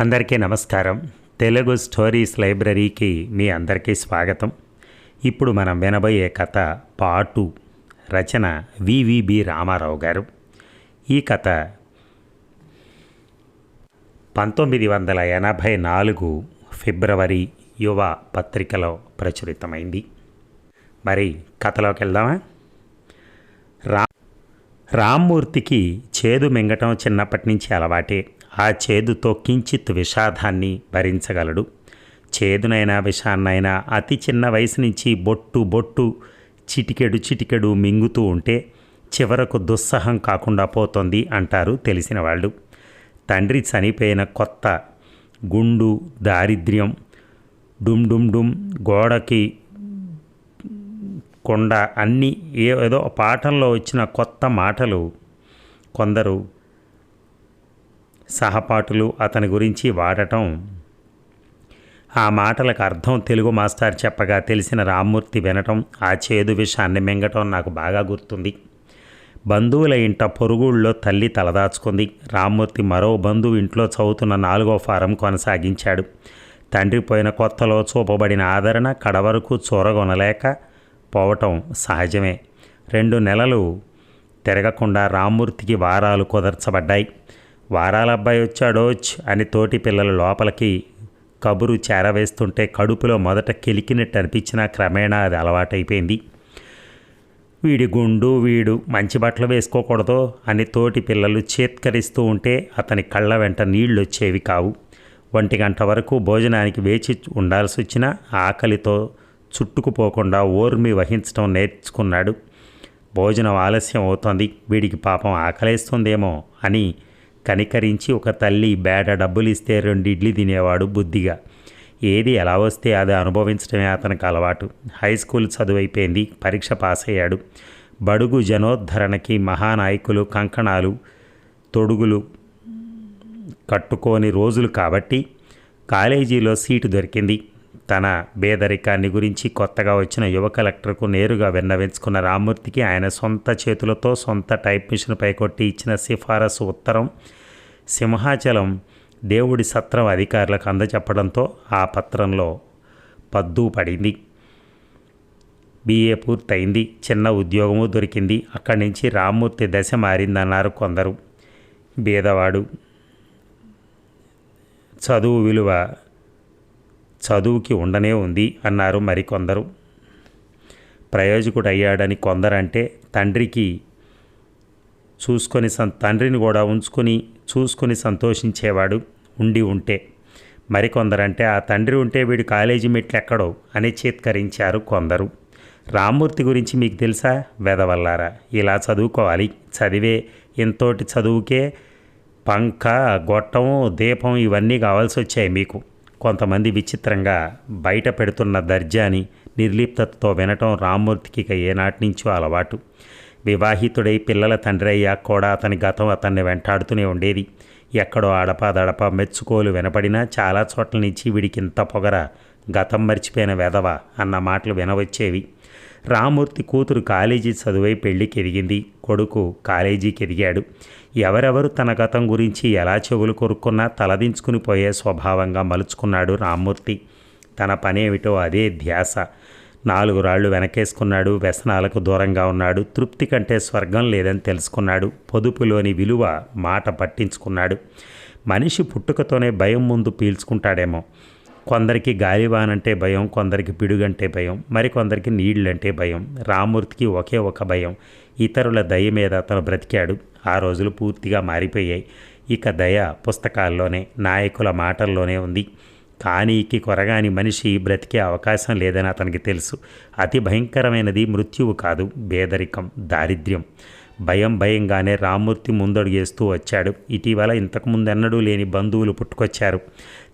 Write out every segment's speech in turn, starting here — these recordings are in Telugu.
అందరికీ నమస్కారం. తెలుగు స్టోరీస్ లైబ్రరీకి మీ అందరికీ స్వాగతం. ఇప్పుడు మనం వినబోయే కథ పాటు రచన వివిబి రామారావు గారు. ఈ కథ పంతొమ్మిది వందల ఎనభై నాలుగు ఫిబ్రవరి యువ పత్రికలో ప్రచురితమైంది. మరి కథలోకి వెళ్దామా? రా రామ్మూర్తికి చేదు మింగటం చిన్నప్పటి నుంచి అలవాటే. ఆ చేదుతో కించిత్ విషాదాన్ని భరించగలడు. చేదునైనా విషాన్నైనా అతి చిన్న వయసు నుంచి బొట్టు బొట్టు చిటికెడు చిటికెడు మింగుతూ ఉంటే చివరకు దుస్సహం కాకుండా పోతుంది అంటారు తెలిసిన వాళ్ళు తండ్రి చనిపోయిన కొత్త గుండు దారిద్ర్యం డుమ్ డుమ్ డుమ్ గోడకి కొండ అన్నీ ఏదో పాఠంలో వచ్చిన కొత్త మాటలు కొందరు సహపాఠులు అతని గురించి వాడటం. ఆ మాటలకు అర్థం తెలుగు మాస్టర్ చెప్పగా తెలిసిన రామ్మూర్తి వినటం ఆ చేదు విషయాన్ని మింగటం నాకు బాగా గుర్తుంది. బంధువుల ఇంట పొరుగుళ్ళో తల్లి తలదాచుకుంది. రామ్మూర్తి మరో బంధువు ఇంట్లో చదువుతున్న నాలుగో ఫారం కొనసాగించాడు. తండ్రి పోయిన కొత్తలో చూపబడిన ఆదరణ కడవరకు చూరగొనలేక పోవటం సహజమే. రెండు నెలలు తిరగకుండా రామ్మూర్తికి వారాలు కుదర్చబడ్డాయి. వారాల అబ్బాయి వచ్చాడోచ్ అని తోటి పిల్లలు లోపలికి కబురు చేరవేస్తుంటే కడుపులో మొదట కెలికినట్టు అనిపించినా క్రమేణా అది అలవాటైపోయింది. వీడి గుండు వీడు మంచి బట్టలు వేసుకోకూడదు అని తోటి పిల్లలు చేత్కరిస్తూ ఉంటే అతని కళ్ళ వెంట నీళ్ళు వచ్చేవి కావు. ఒంటి గంట వరకు భోజనానికి వేచి ఉండాల్సి వచ్చినా ఆకలితో చుట్టుకుపోకుండా ఓర్మి వహించడం నేర్చుకున్నాడు. భోజనం ఆలస్యం అవుతోంది వీడికి పాపం ఆకలేస్తుందేమో అని కనికరించి ఒక తల్లి బేట డబ్బులు ఇస్తే రెండు ఇడ్లీ తినేవాడు బుద్ధిగా. ఏది ఎలా వస్తే అది అనుభవించడమే అతనికి అలవాటు. హై స్కూల్ చదువైపోయింది పరీక్ష పాస్ అయ్యాడు బడుగు జనోద్ధరణకి మహానాయకులు కంకణాలు తొడుగులు కట్టుకోని రోజులు కాబట్టి కాలేజీలో సీటు దొరికింది. తన పేదరికాన్ని గురించి కొత్తగా వచ్చిన యువ కలెక్టర్కు నేరుగా విన్నవించుకున్న రామ్మూర్తికి ఆయన సొంత చేతులతో సొంత టైప్ మిషన్ పైకొట్టి ఇచ్చిన సిఫారసు ఉత్తరం సింహాచలం దేవుడి సత్రం అధికారులకు అందచెప్పడంతో ఆ పత్రంలో పద్దు పడింది. బీఏ పూర్తయింది. చిన్న ఉద్యోగము దొరికింది. అక్కడి నుంచి రామ్మూర్తి దశ మారిందన్నారు కొందరు. బీదవాడు. చదువు విలువ చదువుకి ఉండనే ఉంది అన్నారు మరికొందరు. ప్రయోజకుడు అయ్యాడని కొందరంటే తండ్రికి చూసుకొని సం తండ్రిని కూడా ఉంచుకొని చూసుకొని సంతోషించేవాడు ఉండి ఉంటే. మరికొందరంటే ఆ తండ్రి ఉంటే వీడు కాలేజీ మెట్లు ఎక్కడో అని చేత్కరించారు కొందరు. రామ్మూర్తి గురించి మీకు తెలుసా? వెదవల్లారా? ఇలా చదువుకోవాలి. చదివే ఇంతోటి చదువుకే పంక గొట్టం దీపం ఇవన్నీ కావాల్సి వచ్చాయి మీకు. కొంతమంది విచిత్రంగా బయట పెడుతున్న దర్జాని నిర్లిప్తతో వినటం రామ్మూర్తికి ఇక ఏనాటి నుంచో అలవాటు. వివాహితుడై పిల్లల తండ్రి అయ్యాక కూడా అతని గతం అతన్ని వెంటాడుతూనే ఉండేది. ఎక్కడో అడపాదడప మెచ్చుకోలు వినపడినా చాలా చోట్ల నుంచి వీడికి ఇంత పొగర గతం మర్చిపోయిన వెధవ అన్న మాటలు వినవచ్చేవి. రామూర్తి కూతురు కాలేజీ చదువై పెళ్ళికి ఎదిగింది. కొడుకు కాలేజీకి ఎదిగాడు. ఎవరెవరు తన గతం గురించి ఎలా చెవులు కొరుక్కున్నా తలదించుకుని పోయే స్వభావంగా మలుచుకున్నాడు రామ్మూర్తి తన పనేమిటో అదే ధ్యాస. నాలుగు రాళ్ళు వెనకేసుకున్నాడు. వ్యసనాలకు దూరంగా ఉన్నాడు. తృప్తి కంటే స్వర్గం లేదని తెలుసుకున్నాడు. పొదుపులోని విలువ మాట పట్టించుకున్నాడు. మనిషి పుట్టుకతోనే భయం ముందు పీల్చుకుంటాడేమో. కొందరికి గాలివానంటే భయం కొందరికి పిడుగంటే భయం మరికొందరికి నీళ్ళంటే భయం రామూర్తికి ఒకే ఒక భయం ఇతరుల దయ మీద అతను బ్రతికాడు. ఆ రోజులు పూర్తిగా మారిపోయాయి. ఇక దయ పుస్తకాల్లోనే నాయకుల మాటల్లోనే ఉంది. కానీకి కొరగాని మనిషి బ్రతికే అవకాశం లేదని అతనికి తెలుసు. అతి భయంకరమైనది మృత్యువు కాదు పేదరికం దారిద్ర్యం. భయం భయంగానే రామ్మూర్తి ముందడుగేస్తూ వచ్చాడు. ఇటీవల ఇంతకుముందెన్నడూ లేని బంధువులు పుట్టుకొచ్చారు.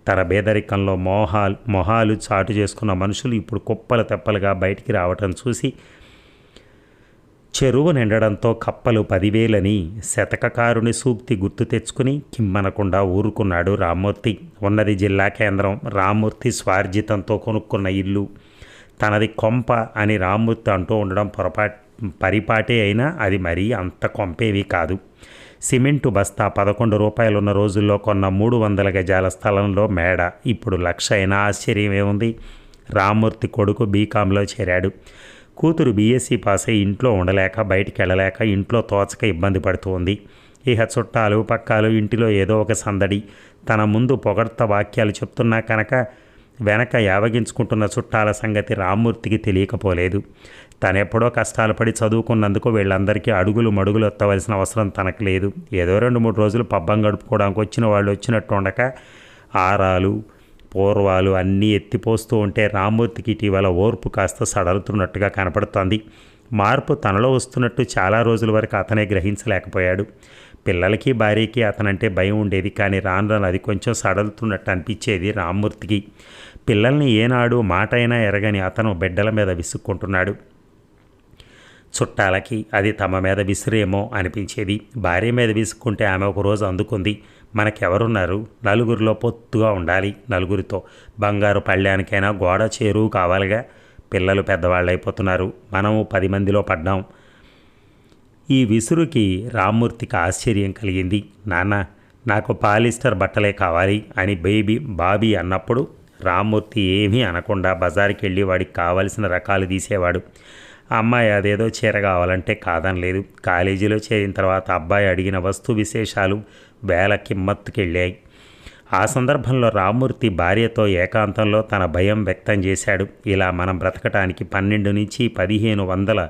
తన పేదరికంలో మోహాలు మొహాలు చాటు చేసుకున్న మనుషులు ఇప్పుడు కుప్పలు తెప్పలుగా బయటికి రావటం చూసి చెరువు నిండడంతో కప్పలు పదివేలని శతకకారుని సూక్తి గుర్తు తెచ్చుకుని కిమ్మనకుండా ఊరుకున్నాడు రామ్మూర్తి. ఉన్నది జిల్లా కేంద్రం. రామ్మూర్తి స్వార్జితంతో కొనుక్కున్న ఇల్లు. తనది కొంప అని రామ్మూర్తి అంటూ ఉండడం పొరపాటు పరిపాటే అయినా అది మరీ అంత కొంపేవి కాదు. సిమెంటు బస్తా పదకొండు రూపాయలున్న రోజుల్లో కొన్న మూడు వందల గజాల స్థలంలో మేడ. ఇప్పుడు లక్ష అయినా ఆశ్చర్యమే ఉంది. రామ్మూర్తి కొడుకు బీకాంలో చేరాడు. కూతురు బీఎస్సీ పాస్ అయి ఇంట్లో ఉండలేక బయటికి వెళ్ళలేక ఇంట్లో తోచక ఇబ్బంది పడుతోంది ఇహ చుట్టాలు పక్కాలు ఇంటిలో ఏదో ఒక సందడి. తన ముందు పొగడ్త వాక్యాలు చెప్తున్నా కనుక వెనక యావగించుకుంటున్న చుట్టాల సంగతి రామ్మూర్తికి తెలియకపోలేదు. తనెప్పుడో కష్టాలు పడి చదువుకున్నందుకు వీళ్ళందరికీ అడుగులు మడుగులు ఎత్తవలసిన అవసరం తనకు లేదు ఏదో రెండు మూడు రోజులు పబ్బం గడుపుకోవడానికి వచ్చిన వాళ్ళు వచ్చినట్టు ఉండక ఆరాలు పూర్వాలు అన్నీ ఎత్తిపోస్తూ ఉంటే రామ్మూర్తికి ఇటీవల ఓర్పు కాస్త సడలుతున్నట్టుగా కనపడుతోంది. మార్పు తనలో వస్తున్నట్టు చాలా రోజుల వరకు అతనే గ్రహించలేకపోయాడు. పిల్లలకి భార్యకి అతనంటే భయం ఉండేది కానీ రాను రాను అది కొంచెం సడలుతున్నట్టు అనిపించేది రామ్మూర్తికి. పిల్లల్ని ఏనాడు మాట అయినా ఎరగని అతను బిడ్డల మీద విసుక్కుంటున్నాడు. చుట్టాలకి అది తమ మీద విసిరేమో అనిపించేది. భార్య మీద విసుక్కుంటే ఆమె ఒకరోజు అందుకుంది. మనకెవరున్నారు? నలుగురిలో పొత్తుగా ఉండాలి నలుగురితో. బంగారు పళ్ళానికైనా గోడ చేరువు కావాలిగా. పిల్లలు పెద్దవాళ్ళు అయిపోతున్నారు మనము పది మందిలో పడ్డాం. ఈ విసురుకి రామ్మూర్తికి ఆశ్చర్యం కలిగింది. నాన్న నాకు పాలిస్టర్ బట్టలే కావాలి అని బేబీ బాబీ అన్నప్పుడు రామ్మూర్తి ఏమీ అనకుండా బజార్కి వెళ్ళి వాడికి కావలసిన రకాలు తీసేవాడు. అమ్మాయి అదేదో చీర కావాలంటే కాదనలేదు కాలేజీలో చేరిన తర్వాత అబ్బాయి అడిగిన వస్తు విశేషాలు వేల కిమ్మత్తుకెళ్ళాయి. ఆ సందర్భంలో రామ్మూర్తి భార్యతో ఏకాంతంలో తన భయం వ్యక్తం చేశాడు. ఇలా మనం బ్రతకటానికి పన్నెండు నుంచి పదిహేను వందల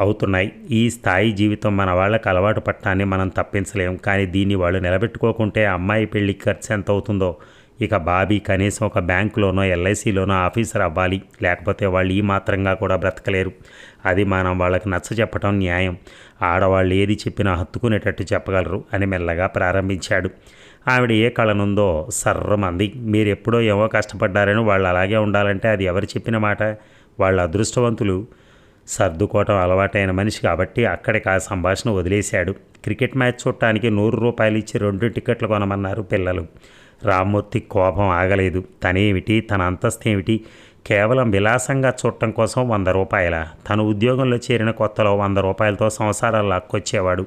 అవుతున్నాయి. ఈ స్థాయి జీవితం మన వాళ్ళకి అలవాటు పట్టాన్ని మనం తప్పించలేం. కానీ దీన్ని వాళ్ళు నిలబెట్టుకోకుంటే అమ్మాయి పెళ్ళికి ఖర్చు ఎంత అవుతుందో ఇక బాబీ కనీసం ఒక బ్యాంకులోనో ఎల్ఐసిలోనో ఆఫీసర్ అవ్వాలి. లేకపోతే వాళ్ళు ఈ మాత్రంగా కూడా బ్రతకలేరు. అది మనం వాళ్ళకి నచ్చ చెప్పడం న్యాయం. ఆడవాళ్ళు ఏది చెప్పినా హత్తుకునేటట్టు చెప్పగలరు అని మెల్లగా ప్రారంభించాడు. ఆవిడ ఏ కళనుందో సర్రమంది మీరు ఎప్పుడో ఏవో కష్టపడ్డారని వాళ్ళు అలాగే ఉండాలంటే అది ఎవరు చెప్పిన మాట? వాళ్ళ అదృష్టవంతులు సర్దుకోవటం అలవాటైన మనిషి కాబట్టి అక్కడికి ఆ సంభాషణ వదిలేశాడు. క్రికెట్ మ్యాచ్ చూడటానికి నూరు రూపాయలు ఇచ్చి రెండు టికెట్లు కొనమన్నారు పిల్లలు. రామ్మూర్తి కోపం ఆగలేదు. తనేమిటి? తన అంతస్తు ఏమిటి కేవలం విలాసంగా చూడటం కోసం వంద రూపాయల? తను ఉద్యోగంలో చేరిన కొత్తలో వంద రూపాయలతో సంసారాలు లాక్కొచ్చేవాడు.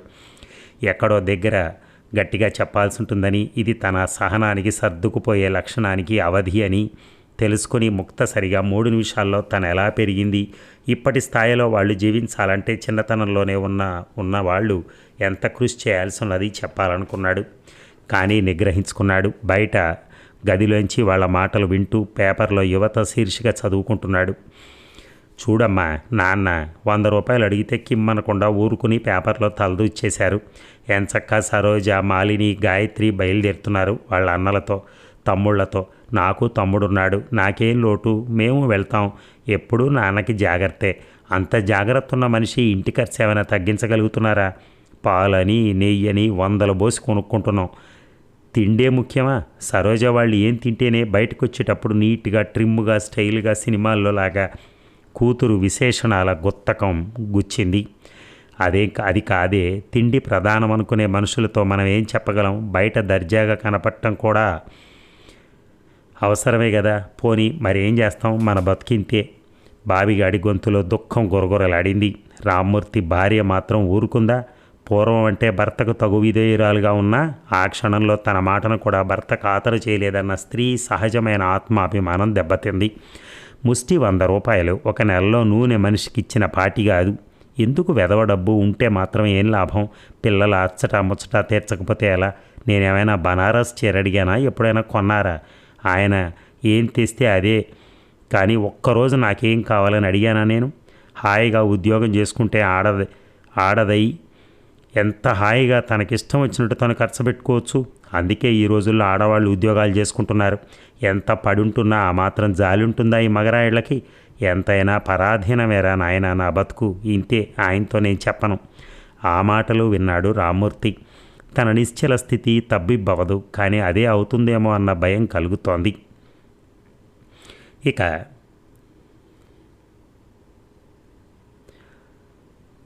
ఎక్కడో దగ్గర గట్టిగా చెప్పాల్సి ఉంటుందని ఇది తన సహనానికి సర్దుకుపోయే లక్షణానికి అవధి అని తెలుసుకుని ముక్తసరిగా మూడు నిమిషాల్లో తను ఎలా పెరిగింది? ఇప్పటి స్థాయిలో వాళ్ళు జీవించాలంటే చిన్నతనంలోనే ఉన్న ఉన్న వాళ్ళు ఎంత కృషి చేయాల్సి ఉన్నది చెప్పాలనుకున్నాడు. కానీ నిగ్రహించుకున్నాడు. బయట గదిలోంచి వాళ్ళ మాటలు వింటూ పేపర్లో యువత శీర్షిక చదువుకుంటున్నాడు. చూడమ్మా నాన్న వంద రూపాయలు అడిగితే కిమ్మనకుండా ఊరుకుని పేపర్లో తలదూచ్చేశారు ఎంచక్క సరోజ మాలిని గాయత్రి బయలుదేరుతున్నారు వాళ్ళ అన్నలతో తమ్ముళ్ళతో. నాకు తమ్ముడున్నాడు. నాకేం లోటు? మేము వెళ్తాం. ఎప్పుడూ నాన్నకి జాగ్రత్తే. అంత జాగ్రత్త ఉన్న మనిషి ఇంటి ఖర్చు ఏమైనా తగ్గించగలుగుతున్నారా? పాలని నెయ్యని వందలు బోసి కొనుక్కుంటున్నాం. తిండే ముఖ్యమా? సరోజ వాళ్ళు ఏం తింటేనే బయటకు వచ్చేటప్పుడు నీట్గా ట్రిమ్గా స్టైల్గా సినిమాల్లో లాగా కూతురు విశేషణాల గుత్తకం గుచ్చింది. అదే అది కాదే తిండి ప్రధానం అనుకునే మనుషులతో మనం ఏం చెప్పగలం? బయట దర్జాగా కనపడటం కూడా అవసరమే కదా పోని మరేం చేస్తాం? మన బతికింతే. బావిగాడి గొంతులో దుఃఖం గొరగొరలాడింది. రామ్మూర్తి భార్య మాత్రం ఊరుకుందా? పూర్వం అంటే భర్తకు తగు విధేయురాలుగా ఉన్న ఆ క్షణంలో తన మాటను కూడా భర్త ఖాతరు చేయలేదన్న స్త్రీ సహజమైన ఆత్మాభిమానం దెబ్బతింది. ముష్టి వంద రూపాయలు ఒక నెలలో నూనె మనిషికి ఇచ్చిన పాటి కాదు. ఎందుకు వెదవ డబ్బు ఉంటే మాత్రం ఏం లాభం? పిల్లల అచ్చట ముచ్చట తీర్చకపోతే ఎలా? నేనేమైనా బనారస్ చీర అడిగానా? ఎప్పుడైనా కొన్నారా? ఆయన ఏం తెస్తే అదే. కానీ ఒక్కరోజు నాకేం కావాలని అడిగానా నేను? హాయిగా ఉద్యోగం చేసుకుంటే ఆడది ఆడదై ఎంత హాయిగా తనకిష్టం వచ్చినట్టు తను ఖర్చు పెట్టుకోవచ్చు అందుకే ఈ రోజుల్లో ఆడవాళ్ళు ఉద్యోగాలు చేసుకుంటున్నారు. ఎంత పడుంటున్నా ఆ మాత్రం జాలి ఉంటుందా ఈ మగరాయిళ్ళకి? ఎంతైనా పరాధీనమేరా నాయన నా బతుకు ఇంతే ఆయనతో నేను చెప్పను. ఆ మాటలు విన్నాడు రామ్మూర్తి. తన నిశ్చల స్థితి తబ్బిబ్బవదు కానీ అదే అవుతుందేమో అన్న భయం కలుగుతోంది. ఇక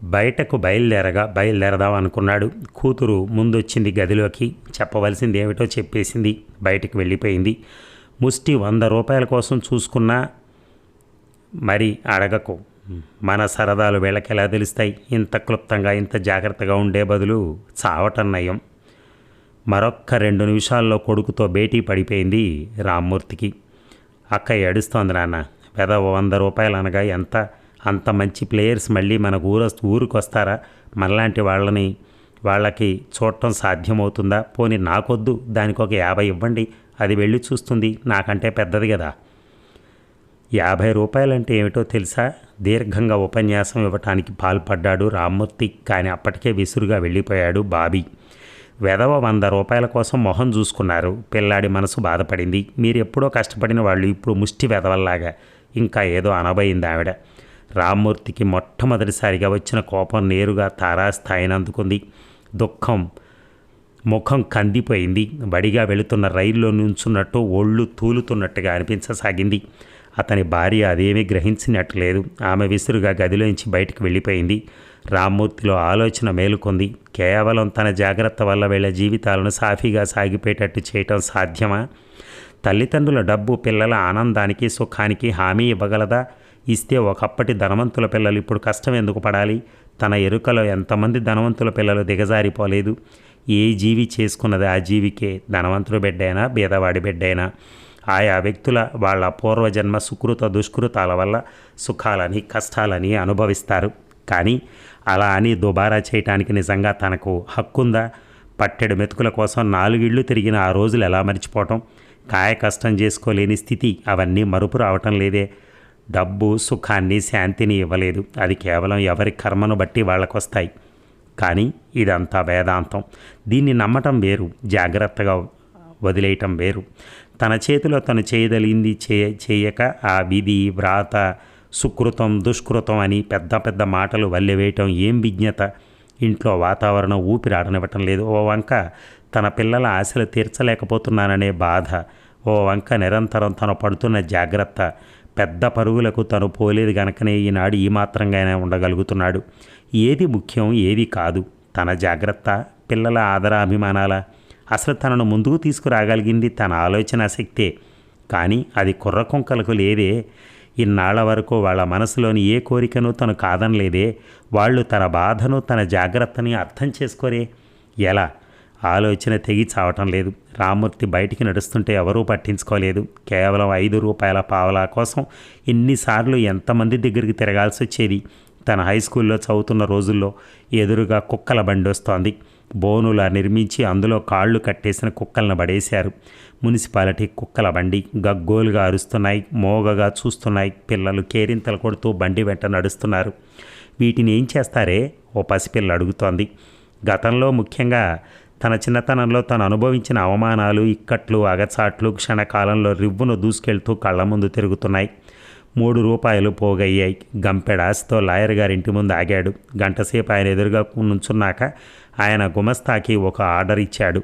బయటకు బయలుదేరగా బయలుదేరదాం అనుకున్నాడు. కూతురు ముందొచ్చింది గదిలోకి. చెప్పవలసింది ఏమిటో చెప్పేసింది. బయటకు వెళ్ళిపోయింది. ముష్టి వంద రూపాయల కోసం చూసుకున్నా మరి అడగకు. మన సరదాలు వీళ్ళకి ఎలా తెలుస్తాయి? ఇంత క్లుప్తంగా ఇంత జాగ్రత్తగా ఉండే బదులు చావటం నయం. మరొక్క రెండు నిమిషాల్లో కొడుకుతో భేటీ పడిపోయింది రామ్మూర్తికి. అక్క ఏడుస్తోంది నాన్న. పెద వంద రూపాయలు అనగా ఎంత? అంత మంచి ప్లేయర్స్ మళ్ళీ మన ఊరు ఊరికి వస్తారా? మనలాంటి వాళ్ళని వాళ్ళకి చూడటం సాధ్యమవుతుందా? పోనీ నాకొద్దు దానికి ఒక యాభై ఇవ్వండి అది వెళ్ళి చూస్తుంది నాకంటే పెద్దది కదా. యాభై రూపాయలంటే ఏమిటో తెలుసా? దీర్ఘంగా ఉపన్యాసం ఇవ్వటానికి పాల్పడ్డాడు రామ్మూర్తి కానీ అప్పటికే విసురుగా వెళ్ళిపోయాడు బాబీ. వెధవ వంద రూపాయల కోసం మొహం చూసుకున్నారు. పిల్లాడి మనసు బాధపడింది. మీరు ఎప్పుడో కష్టపడిన వాళ్ళు ఇప్పుడు ముష్టి వెధవల్లాగా. ఇంకా ఏదో అనబోయింది ఆవిడ రామ్మూర్తికి మొట్టమొదటిసారిగా వచ్చిన కోపం నేరుగా తారాస్థాయిని అందుకుంది. దుఃఖం ముఖం కందిపోయింది. బడిగా వెళుతున్న రైల్లో నుంచున్నట్టు ఒళ్ళు తూలుతున్నట్టుగా అనిపించసాగింది. అతని భార్య అదేమీ గ్రహించినట్లేదు. ఆమె విసురుగా గదిలోంచి బయటకు వెళ్ళిపోయింది. రామ్మూర్తిలో ఆలోచన మేలుకొంది. కేవలం తన జాగ్రత్త వల్ల వీళ్ళ జీవితాలను సాఫీగా సాగిపోయేటట్టు చేయటం సాధ్యమా? తల్లిదండ్రుల డబ్బు పిల్లల ఆనందానికి సుఖానికి హామీ ఇవ్వగలదా? ఇస్తే ఒకప్పటి ధనవంతుల పిల్లలు ఇప్పుడు కష్టం ఎందుకు పడాలి? తన ఎరుకలో ఎంతమంది ధనవంతుల పిల్లలు దిగజారిపోలేదు? ఏ జీవి చేసుకున్నది ఆ జీవికే? ధనవంతుడు బిడ్డైనా బీదవాడి బిడ్డైనా? ఆయా వ్యక్తుల వాళ్ళ పూర్వజన్మ సుకృత దుష్కృతాల వల్ల సుఖాలని కష్టాలని అనుభవిస్తారు. కానీ అలా అని దుబారా చేయటానికి నిజంగా తనకు హక్కుందా? పట్టెడు మెతుకుల కోసం నాలుగిళ్ళు తిరిగిన ఆ రోజులు ఎలా మర్చిపోవటం? కాయ కష్టం చేసుకోలేని స్థితి అవన్నీ మరుపు రావటం లేదే. డబ్బు సుఖాన్ని శాంతిని ఇవ్వలేదు. అది కేవలం ఎవరి కర్మను బట్టి వాళ్ళకొస్తాయి. కానీ ఇదంతా వేదాంతం. దీన్ని నమ్మటం వేరు జాగ్రత్తగా వదిలేయటం వేరు. తన చేతిలో తను చేయదలింది చేయ చేయక ఆ విధి వ్రాత సుకృతం దుష్కృతం అని పెద్ద పెద్ద మాటలు వల్లెవేయటం ఏం విజ్ఞత? ఇంట్లో వాతావరణం ఊపిరాడనివ్వటం లేదు. ఓ వంక తన పిల్లల ఆశలు తీర్చలేకపోతున్నాననే బాధ. ఓ వంక నిరంతరం తను పడుతున్న జాగ్రత్త. పెద్ద పరుగులకు తను పోలేదు గనకనే ఈనాడు ఈ మాత్రంగానే ఉండగలుగుతున్నాడు. ఏది ముఖ్యం ఏది కాదు. తన జాగ్రత్త పిల్లల ఆదర అభిమానాల. అసలు తనను ముందుకు తీసుకురాగలిగింది తన ఆలోచన శక్తే. కానీ అది కుర్ర కుంకలకు లేదే. ఇన్నాళ్ళ వరకు వాళ్ళ మనసులోని ఏ కోరికను తను కాదనలేదే. వాళ్ళు తన బాధను తన జాగ్రత్తని అర్థం చేసుకోరే. ఎలా? ఆలోచన తెగి చావటం లేదు. రామూర్తి బయటికి నడుస్తుంటే ఎవరూ పట్టించుకోలేదు. కేవలం ఐదు రూపాయల పావలా కోసం ఎన్నిసార్లు ఎంతమంది దగ్గరికి తిరగాల్సి వచ్చేది? తన హై స్కూల్లో చదువుతున్న రోజుల్లో ఎదురుగా కుక్కల బండి వస్తోంది బోనులా నిర్మించి అందులో కాళ్ళు కట్టేసిన కుక్కలను పడేశారు. మున్సిపాలిటీ కుక్కల బండి గగ్గోలుగా అరుస్తున్నాయి మోగగా చూస్తున్నాయి. పిల్లలు కేరింతలు కొడుతూ బండి వెంట నడుస్తున్నారు. వీటిని ఏం చేస్తారే? ఓ పసిపిల్ల అడుగుతోంది. గతంలో ముఖ్యంగా తన చిన్నతనంలో తను అనుభవించిన అవమానాలు ఇక్కట్లు అగచాట్లు క్షణకాలంలో రివ్వును దూసుకెళ్తూ కళ్ళ ముందు తిరుగుతున్నాయి. మూడు రూపాయలు పోగయ్యాయి. గంపెడాస్తో లాయర్ గారింటి ముందు ఆగాడు. గంటసేపు ఆయన ఎదురుగా నుంచున్నాక ఆయన గుమస్తాకి ఒక ఆర్డర్ ఇచ్చాడు.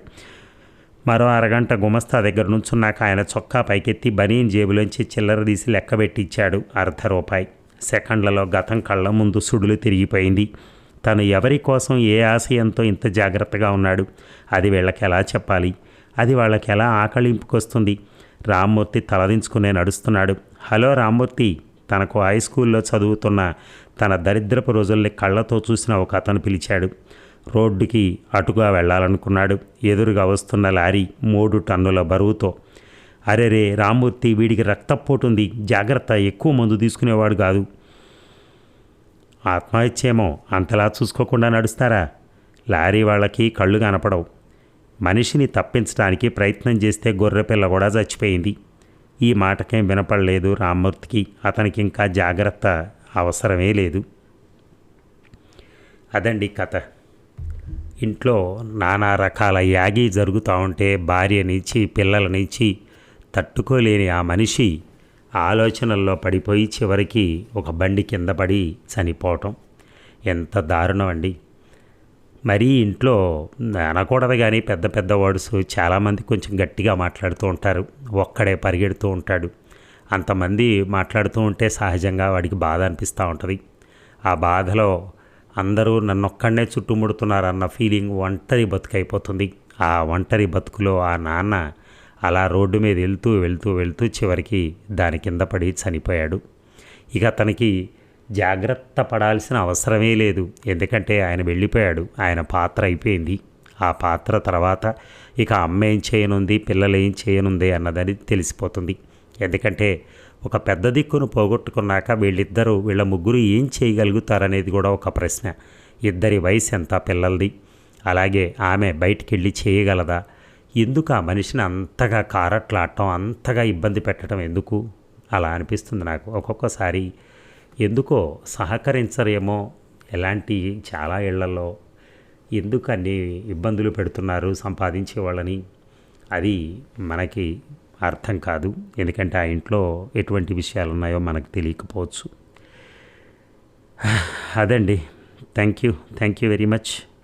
మరో అరగంట గుమస్తా దగ్గర నుంచున్నాక ఆయన చొక్కా పైకెత్తి బనీన్ జేబులోంచి చిల్లర తీసి లెక్కబెట్టి ఇచ్చాడు అర్ధ రూపాయి. సెకండ్లలో గతం కళ్ళ ముందు సుడులు తిరిగిపోయింది. తను ఎవరి కోసం ఏ ఆశయంతో ఇంత జాగ్రత్తగా ఉన్నాడు? అది వీళ్ళకి ఎలా చెప్పాలి? అది వాళ్ళకి ఎలా ఆకళింపుకొస్తుంది? రామ్మూర్తి తలదించుకునే నడుస్తున్నాడు. హలో రామ్మూర్తి తనకు హై స్కూల్లో చదువుతున్న తన దరిద్రపు రోజుల్ని కళ్ళతో చూసిన ఒక అతను పిలిచాడు. రోడ్డుకి అటుగా వెళ్ళాలనుకున్నాడు. ఎదురుగా వస్తున్న లారీ మూడు టన్నుల బరువుతో అరే రే రామ్మూర్తి వీడికి రక్తపోటుంది జాగ్రత్త ఎక్కువ మందు తీసుకునేవాడు కాదు. ఆత్మహత్యేమో అంతలా చూసుకోకుండా నడుస్తారా? లారీ వాళ్ళకి కళ్ళు కనపడవు. మనిషిని తప్పించడానికి ప్రయత్నం చేస్తే గొర్రెపిల్ల కూడా చచ్చిపోయింది. ఈ మాటకేం వినపడలేదు రామ్మూర్తికి. అతనికి ఇంకా జాగ్రత్త అవసరమే లేదు. అదండి కథ. ఇంట్లో నానా రకాల యాగి జరుగుతూ ఉంటే భార్యనిచ్చి పిల్లలనిచ్చి తట్టుకోలేని ఆ మనిషి ఆలోచనల్లో పడిపోయి చివరికి ఒక బండి కింద పడి చనిపోవటం. ఎంత దారుణం అండి. మరీ ఇంట్లో అనకూడదు కానీ పెద్ద పెద్ద వర్డ్స్ చాలామంది కొంచెం గట్టిగా మాట్లాడుతూ ఉంటారు. ఒక్కడే పరిగెడుతూ ఉంటాడు. అంతమంది మాట్లాడుతూ ఉంటే సహజంగా వాడికి బాధ అనిపిస్తూ ఉంటుంది. ఆ బాధలో అందరూ నన్ను చుట్టుముడుతున్నారన్న ఫీలింగ్ ఒంటరి బతుకైపోతుంది. ఆ ఒంటరి బతుకులో ఆ నాన్న అలా రోడ్డు మీద వెళ్తూ వెళ్తూ వెళ్తూ చివరికి దాని కింద పడి చనిపోయాడు. ఇక అతనికి జాగ్రత్త పడాల్సిన అవసరమే లేదు. ఎందుకంటే ఆయన వెళ్ళిపోయాడు. ఆయన పాత్ర అయిపోయింది. ఆ పాత్ర తర్వాత ఇక అమ్మ ఏం చేయనుంది? పిల్లలు ఏం చేయనుంది? అన్నదని తెలిసిపోతుంది. ఎందుకంటే ఒక పెద్ద దిక్కును పోగొట్టుకున్నాక వీళ్ళిద్దరూ వీళ్ళ ముగ్గురు ఏం చేయగలుగుతారనేది కూడా ఒక ప్రశ్న. ఇద్దరి వయసు ఎంత? పిల్లలది. అలాగే ఆమె బయటికి వెళ్ళి చేయగలదా? ఎందుకు ఆ మనిషిని అంతగా కారట్లాడటం అంతగా ఇబ్బంది పెట్టడం ఎందుకు? అలా అనిపిస్తుంది నాకు. ఒక్కొక్కసారి ఎందుకో సహకరించరేమో ఎలాంటి చాలా ఇళ్ళలో ఎందుకు అన్ని ఇబ్బందులు పెడుతున్నారు సంపాదించే వాళ్ళని? అది మనకి అర్థం కాదు. ఎందుకంటే ఆ ఇంట్లో ఎటువంటి విషయాలు ఉన్నాయో మనకు తెలియకపోవచ్చు. అదండి. Thank you. Thank you very much.